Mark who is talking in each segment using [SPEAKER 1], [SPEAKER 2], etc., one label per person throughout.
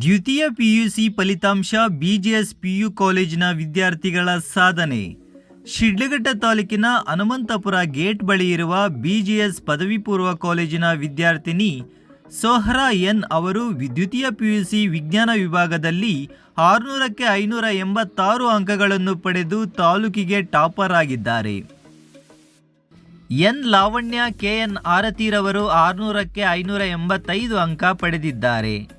[SPEAKER 1] ದ್ವಿತೀಯ ಪಿಯುಸಿ ಫಲಿತಾಂಶ BGS PU ಕಾಲೇಜಿನ ವಿದ್ಯಾರ್ಥಿಗಳ ಸಾಧನೆ. ಶಿಡ್ಲಘಟ್ಟ ತಾಲೂಕಿನ ಹನುಮಂತಪುರ ಗೇಟ್ ಬಳಿ ಇರುವ ಬಿಜಿಎಸ್ ಪದವಿ ಪೂರ್ವ ಕಾಲೇಜಿನ ವಿದ್ಯಾರ್ಥಿನಿ ಸೋಹರಾ ಎನ್ ಅವರು ದ್ವಿತೀಯ ಪಿಯುಸಿ ವಿಜ್ಞಾನ ವಿಭಾಗದಲ್ಲಿ ಆರುನೂರಕ್ಕೆ ಐನೂರ ಎಂಬತ್ತಾರು ಅಂಕಗಳನ್ನು ಪಡೆದು ತಾಲೂಕಿಗೆ ಟಾಪರ್ ಆಗಿದ್ದಾರೆ. ಎನ್ ಲಾವಣ್ಯ ಕೆಎನ್ ಆರತಿರವರು ಆರುನೂರಕ್ಕೆ ಐನೂರ ಎಂಬತ್ತೈದು ಅಂಕ ಪಡೆದಿದ್ದಾರೆ.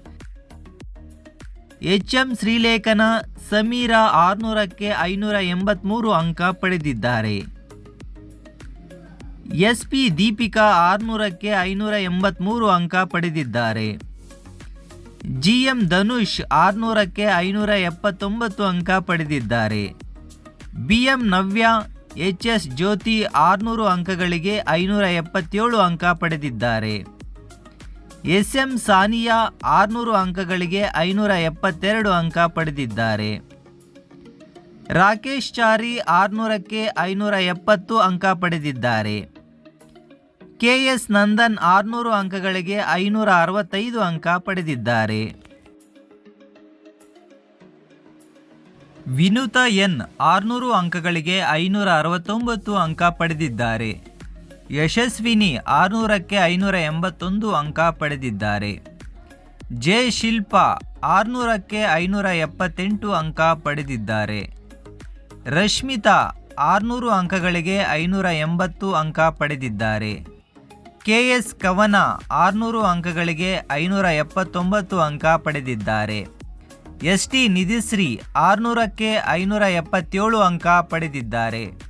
[SPEAKER 1] ಎಚ್ ಎಂ ಶ್ರೀಲೇಖನ ಸಮೀರಾ ಆರುನೂರಕ್ಕೆ ಐನೂರ ಎಂಬತ್ತ್ಮೂರು ಅಂಕ ಪಡೆದಿದ್ದಾರೆ. ಎಸ್ ಪಿ ದೀಪಿಕಾ ಆರುನೂರಕ್ಕೆ ಐನೂರ ಎಂಬತ್ತ್ಮೂರು ಅಂಕ ಪಡೆದಿದ್ದಾರೆ. ಜಿ ಎಂ ಧನುಷ್ ಆರುನೂರಕ್ಕೆ ಐನೂರ ಎಪ್ಪತ್ತೊಂಬತ್ತು ಅಂಕ ಪಡೆದಿದ್ದಾರೆ. B M Navya H S Jyothi ಆರುನೂರು ಅಂಕಗಳಿಗೆ ಐನೂರ ಎಪ್ಪತ್ತೇಳು ಅಂಕ ಪಡೆದಿದ್ದಾರೆ. ಎಸ್ ಎಂ ಸಾನಿಯಾ ಆರುನೂರು ಅಂಕಗಳಿಗೆ ಐನೂರ ಎಪ್ಪತ್ತೆರಡು ಅಂಕ ಪಡೆದಿದ್ದಾರೆ. ರಾಕೇಶ್ ಚಾರಿ ಆರುನೂರಕ್ಕೆ ಐನೂರ ಎಪ್ಪತ್ತು ಅಂಕ ಪಡೆದಿದ್ದಾರೆ. ಕೆ ಎಸ್ ನಂದನ್ ಆರುನೂರು ಅಂಕಗಳಿಗೆ ಐನೂರ ಅರವತ್ತೈದು ಅಂಕ ಪಡೆದಿದ್ದಾರೆ. ವಿನುತ ಎನ್ ಆರುನೂರು ಅಂಕಗಳಿಗೆ ಐನೂರ ಅರವತ್ತೊಂಬತ್ತು ಅಂಕ ಪಡೆದಿದ್ದಾರೆ. ಯಶಸ್ವಿನಿ ಆರುನೂರಕ್ಕೆ ಐನೂರ ಎಂಬತ್ತೊಂದು ಅಂಕ ಪಡೆದಿದ್ದಾರೆ. ಜೆ. ಶಿಲ್ಪಾ ಆರುನೂರಕ್ಕೆ ಐನೂರ ಎಪ್ಪತ್ತೆಂಟು ಅಂಕ ಪಡೆದಿದ್ದಾರೆ. ರಶ್ಮಿತಾ ಆರುನೂರು ಅಂಕಗಳಿಗೆ ಐನೂರ ಎಂಬತ್ತು ಅಂಕ ಪಡೆದಿದ್ದಾರೆ. ಕೆ. ಎಸ್. ಕವನ ಆರುನೂರು ಅಂಕಗಳಿಗೆ ಐನೂರ ಎಪ್ಪತ್ತೊಂಬತ್ತು ಅಂಕ ಪಡೆದಿದ್ದಾರೆ. ಎಸ್. ಟಿ. ನಿಧಿಶ್ರೀ ಆರುನೂರಕ್ಕೆ ಐನೂರ ಎಪ್ಪತ್ತೇಳು ಅಂಕ ಪಡೆದಿದ್ದಾರೆ.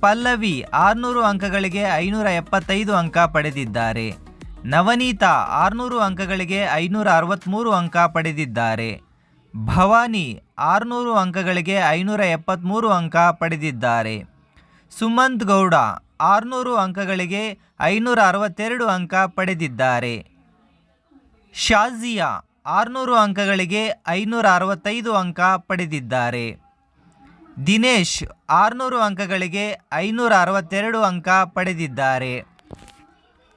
[SPEAKER 1] ಪಲ್ಲವಿ ಆರುನೂರು ಅಂಕಗಳಿಗೆ ಐನೂರ ಎಪ್ಪತ್ತೈದು ಅಂಕ ಪಡೆದಿದ್ದಾರೆ. ನವನೀತಾ ಆರುನೂರು ಅಂಕಗಳಿಗೆ ಐನೂರ ಅರವತ್ತ್ಮೂರು ಅಂಕ ಪಡೆದಿದ್ದಾರೆ. ಭವಾನಿ ಆರುನೂರು ಅಂಕಗಳಿಗೆ ಐನೂರ ಎಪ್ಪತ್ತ್ಮೂರು ಅಂಕ ಪಡೆದಿದ್ದಾರೆ. ಸುಮಂತ್ ಗೌಡ ಆರುನೂರು ಅಂಕಗಳಿಗೆ ಐನೂರ ಅರವತ್ತೆರಡು ಅಂಕ ಪಡೆದಿದ್ದಾರೆ. ಶಾಜಿಯಾ ಆರುನೂರು ಅಂಕಗಳಿಗೆ ಐನೂರ ಅರವತ್ತೈದು ಅಂಕ ಪಡೆದಿದ್ದಾರೆ. ದಿನೇಶ್ ಆರುನೂರು ಅಂಕಗಳಿಗೆ ಐನೂರ ಅರವತ್ತೆರಡು ಅಂಕ ಪಡೆದಿದ್ದಾರೆ.